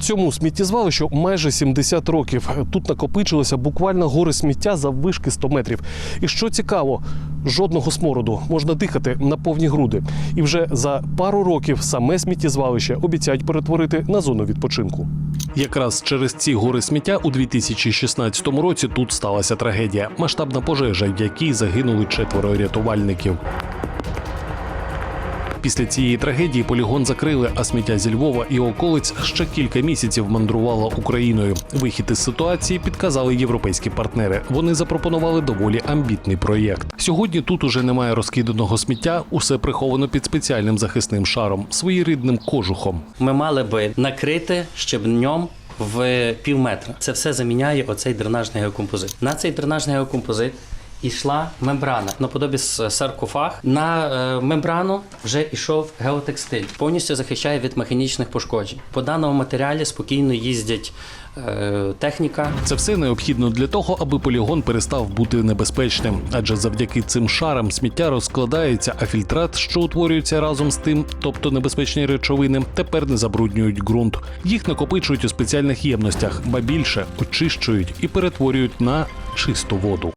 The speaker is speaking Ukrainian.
Цьому сміттєзвалищу майже 70 років. Тут накопичилося буквально гори сміття за вишки 100 метрів. І що цікаво, жодного смороду можна дихати на повні груди. І вже за пару років саме сміттєзвалище обіцяють перетворити на зону відпочинку. Якраз через ці гори сміття у 2016 році тут сталася трагедія. Масштабна пожежа, в якій загинули четверо рятувальників. Після цієї трагедії полігон закрили, а сміття зі Львова і околиць ще кілька місяців мандрувало Україною. Вихід із ситуації підказали європейські партнери. Вони запропонували доволі амбітний проєкт. Сьогодні тут уже немає розкиданого сміття, усе приховано під спеціальним захисним шаром, своєрідним кожухом. Ми мали би накрити щебнем в пів метра. Це все заміняє оцей дренажний геокомпозит. На цей дренажний геокомпозит ішла мембрана наподобі саркофаг. На е, мембрану вже йшов геотекстиль, повністю захищає від механічних пошкоджень. По даному матеріалі спокійно їздять е, техніка. Це все необхідно для того, аби полігон перестав бути небезпечним. Адже завдяки цим шарам сміття розкладається, а фільтрат, що утворюється разом з тим, тобто небезпечні речовини, тепер не забруднюють ґрунт. Їх накопичують у спеціальних ємностях, ба більше очищують і перетворюють на чисту воду.